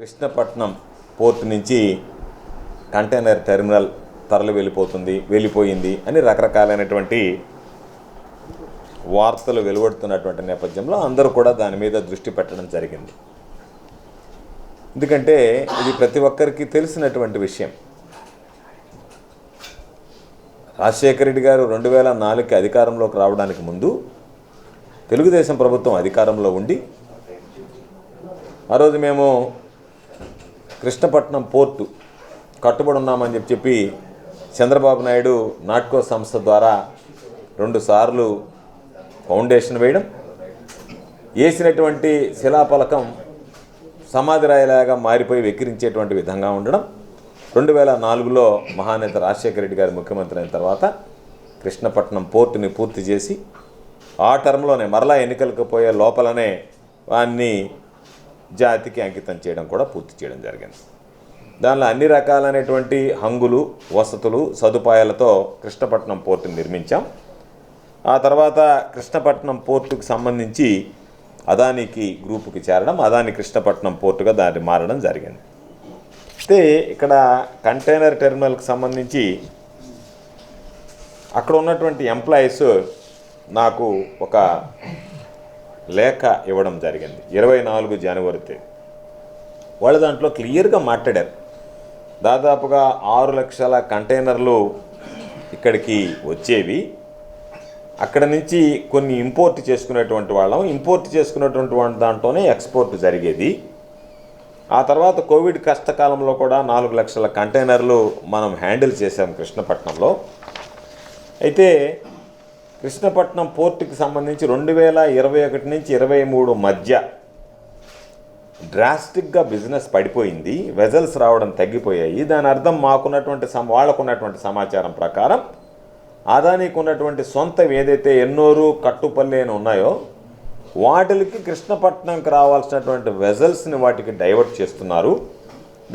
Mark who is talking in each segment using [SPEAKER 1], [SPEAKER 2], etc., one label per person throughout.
[SPEAKER 1] Krishnapatnam port నుంచి container terminal తరలి వెళ్ళిపోతుంది వెళ్ళిపోయింది అని రకరకాలైనటువంటి వార్తలు వెలువడుతున్నటువంటి నేపథ్యంలో అందరూ కూడా దాని మీద దృష్టి పెట్టడం జరిగింది. ఎందుకంటే ఇది ప్రతి ఒక్కరికి తెలిసినటువంటి విషయం. రాజశేఖర రెడ్డి గారు రెండు వేల నాలుగుకి అధికారంలోకి రావడానికి ముందు తెలుగుదేశం ప్రభుత్వం అధికారంలో ఉండి ఆ రోజు మేము కృష్ణపట్నం పోర్టు కట్టుబడి ఉన్నామని చెప్పి చెప్పి చంద్రబాబు నాయుడు నాట్కో సంస్థ ద్వారా రెండు సార్లు ఫౌండేషన్ వేయడం వేసినటువంటి శిలాఫలకం సమాధి రాయిలాగా మారిపోయి వెక్కిరించేటువంటి విధంగా ఉండడం రెండు వేల నాలుగులో మహానేత రాజశేఖర రెడ్డి గారు ముఖ్యమంత్రి అయిన తర్వాత కృష్ణపట్నం పోర్టుని పూర్తి చేసి ఆ టర్మ్లోనే మరలా ఎన్నికలకు పోయే లోపలనే వాన్ని జాతికి అంకితం చేయడం కూడా పూర్తి చేయడం జరిగింది. దానిలో అన్ని రకాలైనటువంటి హంగులు వసతులు సదుపాయాలతో కృష్ణపట్నం పోర్టుని నిర్మించాం. ఆ తర్వాత కృష్ణపట్నం పోర్టుకు సంబంధించి అదానికి గ్రూపుకి చేరడం అదాని కృష్ణపట్నం పోర్టుగా దాన్ని మారడం జరిగింది. అయితే ఇక్కడ కంటైనర్ టెర్మినల్కి సంబంధించి అక్కడ ఉన్నటువంటి ఎంప్లాయీస్ నాకు ఒక లేఖ ఇవ్వడం జరిగింది. ఇరవై నాలుగు జనవరి తేదీ. వాళ్ళు దాంట్లో క్లియర్గా మాట్లాడారు. దాదాపుగా ఆరు లక్షల కంటైనర్లు ఇక్కడికి వచ్చేవి. అక్కడ నుంచి కొన్ని ఇంపోర్ట్ చేసుకునేటువంటి వాళ్ళం. ఇంపోర్ట్ చేసుకునేటువంటి దాంట్లోనే ఎక్స్పోర్ట్ జరిగేది. ఆ తర్వాత కోవిడ్ కష్టకాలంలో కూడా నాలుగు లక్షల కంటైనర్లు మనం హ్యాండిల్ చేసాం కృష్ణపట్నంలో. అయితే కృష్ణపట్నం పోర్టుకి సంబంధించి రెండు వేల ఇరవై ఒకటి నుంచి ఇరవై మూడు మధ్య డ్రాస్టిక్గా బిజినెస్ పడిపోయింది. వెజల్స్ రావడం తగ్గిపోయాయి. దాని అర్థం మాకున్నటువంటి సమ వాళ్ళకున్నటువంటి సమాచారం ప్రకారం అదానికి ఉన్నటువంటి సొంత ఏదైతే ఎన్నోరు కట్టుపల్లి అని ఉన్నాయో వాటికి కృష్ణపట్నంకి రావాల్సినటువంటి వెజల్స్ని వాటికి డైవర్ట్ చేస్తున్నారు.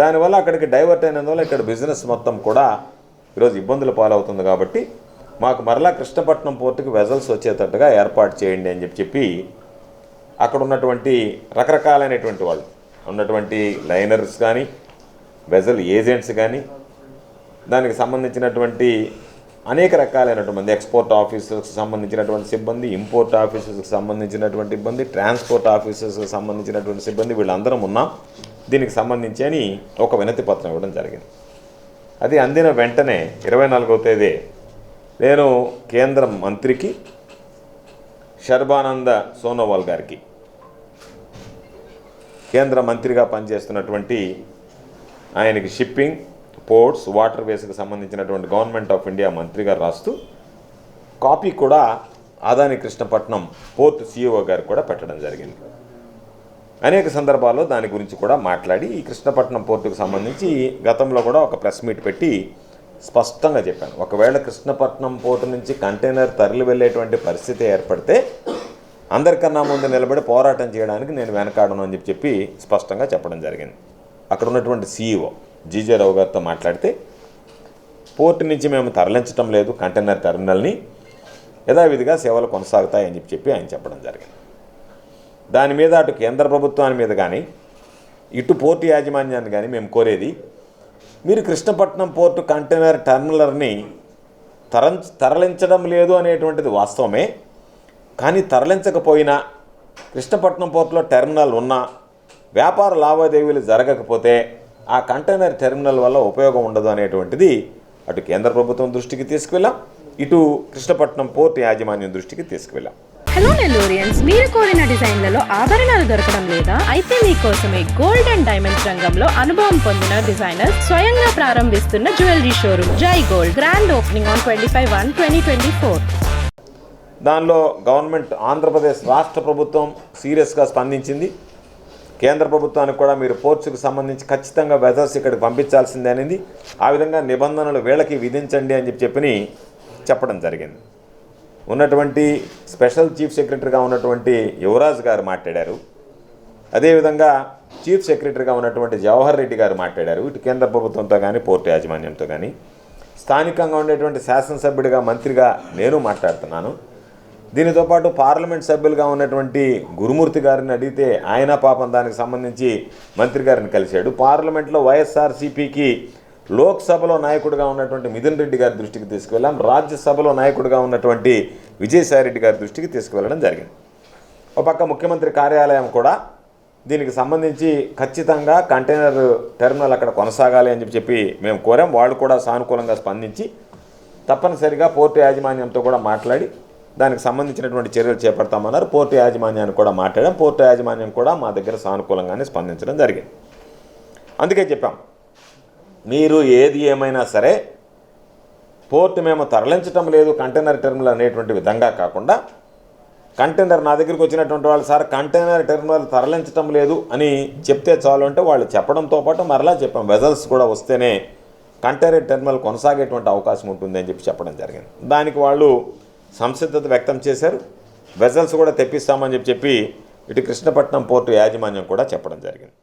[SPEAKER 1] దానివల్ల అక్కడికి డైవర్ట్ అయినందువల్ల ఇక్కడ బిజినెస్ మొత్తం కూడా ఈరోజు ఇబ్బందుల పాలవుతుంది కాబట్టి మాకు మరలా కృష్ణపట్నం పోర్టుకి వెజల్స్ వచ్చేటట్టుగా ఏర్పాటు చేయండి అని చెప్పి చెప్పి అక్కడ ఉన్నటువంటి రకరకాలైనటువంటి వాళ్ళు ఉన్నటువంటి లైనర్స్ కానీ వెజల్ ఏజెంట్స్ కానీ దానికి సంబంధించినటువంటి అనేక రకాలైనటువంటి ఎక్స్పోర్ట్ ఆఫీసర్స్కి సంబంధించినటువంటి సిబ్బంది ఇంపోర్ట్ ఆఫీసర్స్కి సంబంధించినటువంటి ఇబ్బంది ట్రాన్స్పోర్ట్ ఆఫీసర్స్కి సంబంధించినటువంటి సిబ్బంది వీళ్ళందరం ఉన్నాం. దీనికి సంబంధించి అని ఒక వినతి పత్రం ఇవ్వడం జరిగింది. అది అందిన వెంటనే ఇరవై నాలుగో తేదీ నేను కేంద్ర మంత్రికి శర్బానంద సోనోవాల్ గారికి కేంద్ర మంత్రిగా పనిచేస్తున్నటువంటి ఆయనకి షిప్పింగ్ పోర్ట్స్ వాటర్ వేస్కి సంబంధించినటువంటి గవర్నమెంట్ ఆఫ్ ఇండియా మంత్రిగా రాస్తూ కాపీ కూడా ఆదాని కృష్ణపట్నం పోర్ట్ సిఇఓ గారికి కూడా పెట్టడం జరిగింది. అనేక సందర్భాల్లో దాని గురించి కూడా మాట్లాడి ఈ కృష్ణపట్నం పోర్టుకు సంబంధించి గతంలో కూడా ఒక ప్రెస్ మీట్ పెట్టి స్పష్టంగా చెప్పాను. ఒకవేళ కృష్ణపట్నం పోర్టు నుంచి కంటైనర్ తరలి వెళ్ళేటువంటి పరిస్థితి ఏర్పడితే అందరికన్నా ముందు నిలబడి పోరాటం చేయడానికి నేను వెనకాడను అని చెప్పి చెప్పి స్పష్టంగా చెప్పడం జరిగింది. అక్కడ ఉన్నటువంటి సీఈఓ జీజే రావు గారితో మాట్లాడితే పోర్టు నుంచి మేము తరలించడం లేదు కంటైనర్ టెర్మినల్ని యథావిధిగా సేవలు కొనసాగుతాయని చెప్పి చెప్పి ఆయన చెప్పడం జరిగింది. దాని మీద అటు కేంద్ర ప్రభుత్వాన్ని మీద కానీ ఇటు పోర్టు యాజమాన్యాన్ని కానీ మేము కోరేది మీరు కృష్ణపట్నం పోర్టు కంటైనర్ టర్మినల్ని తరం తరలించడం లేదు అనేటువంటిది వాస్తవమే. కానీ తరలించకపోయినా కృష్ణపట్నం పోర్టులో టెర్మినల్ ఉన్నా వ్యాపార లావాదేవీలు జరగకపోతే ఆ కంటైనర్ టెర్మినల్ వల్ల ఉపయోగం ఉండదు అనేటువంటిది అటు కేంద్ర ప్రభుత్వం దృష్టికి తీసుకువెళ్ళాం. ఇటు కృష్ణపట్నం పోర్టు యాజమాన్యం దృష్టికి తీసుకువెళ్ళాం.
[SPEAKER 2] హలో నెల్లూరియన్స్ మీరు కోరిన డిజైన్లలో ఆభరణాలు దొరకడం లేదా? అయితే మీకోసమే గోల్డ్ అండ్ డైమండ్స్ రంగంలో అనుభవం పొందిన డిజైనర్ స్వయంగా ప్రారంభిస్తున్న jewellery showroom Jai gold. Grand opening on twenty five one twenty twenty four
[SPEAKER 1] దానిలో గవర్నమెంట్ ఆంధ్రప్రదేశ్ రాష్ట్ర ప్రభుత్వం సీరియస్గా స్పందించింది. కేంద్ర ప్రభుత్వానికి కూడా మీరు పోర్చుకు సంబంధించి ఖచ్చితంగా వెదర్స్ ఇక్కడికి పంపించాల్సిందే అనేది. ఆ విధంగా నిబంధనలు వీళ్ళకి విధించండి అని చెప్పి చెప్పని చెప్పడం జరిగింది. ఉన్నటువంటి స్పెషల్ చీఫ్ సెక్రటరీగా ఉన్నటువంటి యువరాజ్ గారు మాట్లాడారు. అదేవిధంగా చీఫ్ సెక్రటరీగా ఉన్నటువంటి జవహర్ రెడ్డి గారు మాట్లాడారు. ఇటు కేంద్ర ప్రభుత్వంతో కానీ పోర్టు యాజమాన్యంతో కానీ స్థానికంగా ఉండేటువంటి శాసనసభ్యుడిగా మంత్రిగా నేను మాట్లాడుతున్నాను. దీనితో పాటు పార్లమెంట్ సభ్యులుగా ఉన్నటువంటి గురుమూర్తి గారిని అడిగితే ఆయన పాపం దానికి సంబంధించి మంత్రి గారిని కలిశాడు. పార్లమెంట్లో వైఎస్ఆర్సీపీకి లోక్సభలో నాయకుడిగా ఉన్నటువంటి మిథున్ రెడ్డి గారి దృష్టికి తీసుకువెళ్ళాం. రాజ్యసభలో నాయకుడిగా ఉన్నటువంటి విజయసాయిరెడ్డి గారి దృష్టికి తీసుకువెళ్ళడం జరిగింది. ఒక పక్క ముఖ్యమంత్రి కార్యాలయం కూడా దీనికి సంబంధించి ఖచ్చితంగా కంటైనర్ టెర్మినల్ అక్కడ కొనసాగాలి అని చెప్పి చెప్పి మేము కోరాం. వాళ్ళు కూడా సానుకూలంగా స్పందించి తప్పనిసరిగా పోర్టు యాజమాన్యంతో కూడా మాట్లాడి దానికి సంబంధించినటువంటి చర్యలు చేపడతామన్నారు. పోర్టు యాజమాన్యాన్ని కూడా మాట్లాడాం. పోర్టు యాజమాన్యం కూడా మా దగ్గర సానుకూలంగానే స్పందించడం జరిగింది. అందుకే చెప్పాం. మీరు ఏది ఏమైనా సరే పోర్ట్ మేము తరలించటం లేదు కంటైనర్ టెర్మినల్ అనేటువంటి విధంగా కాకుండా కంటైనర్ నా దగ్గరికి వచ్చినటువంటి వాళ్ళు సార్ కంటైనర్ టెర్మినల్ తరలించటం లేదు అని చెప్తే చాలు అంటే వాళ్ళు చెప్పడంతో పాటు మరలా చెప్పాం. వెజల్స్ కూడా వస్తేనే కంటైనర్ టెర్మినల్ కొనసాగేటువంటి అవకాశం ఉంటుంది అని చెప్పి చెప్పడం జరిగింది. దానికి వాళ్ళు సంసిద్ధత వ్యక్తం చేశారు. వెజల్స్ కూడా తెప్పిస్తామని చెప్పి చెప్పి ఇటు కృష్ణపట్నం పోర్టు యాజమాన్యం కూడా చెప్పడం జరిగింది.